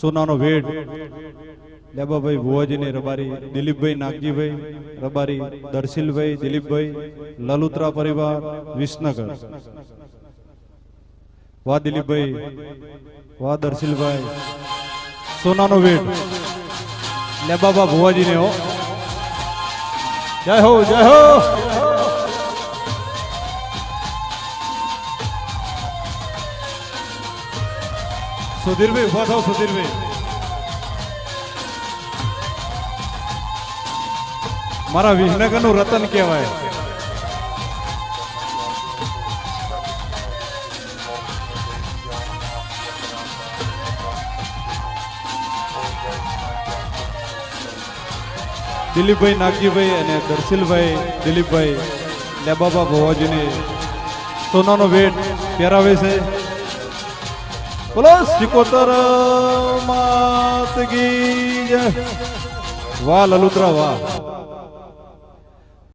સોનાનો વેડ. લેબાભાઈ ભુવાજીની રબારી દિલીપભાઈ નાગજીભાઈ, રબારી દર્શિલભાઈ દિલીપભાઈ, લલુત્રા પરિવાર, વિસનગર. વાહ દિલીપભાઈ, વાહ દર્શિલભાઈ સોનાનો વેડ. લેબાબા ભુવાજીને હો. જય હો જય હો. સુધીરભાઈ, ઊભા થાવ સુધીરભાઈ. મારા વિસનગરનું રતન કહેવાય. દિલીપભાઈ નાગજીભાઈ અને દર્શિલભાઈ દિલીપભાઈ, લેબાબા ભવાજીને સોનાનો વેટ પહેરાવે છે. બોલો સિકોતર માતગી વાહ લલુત્રા વાહ.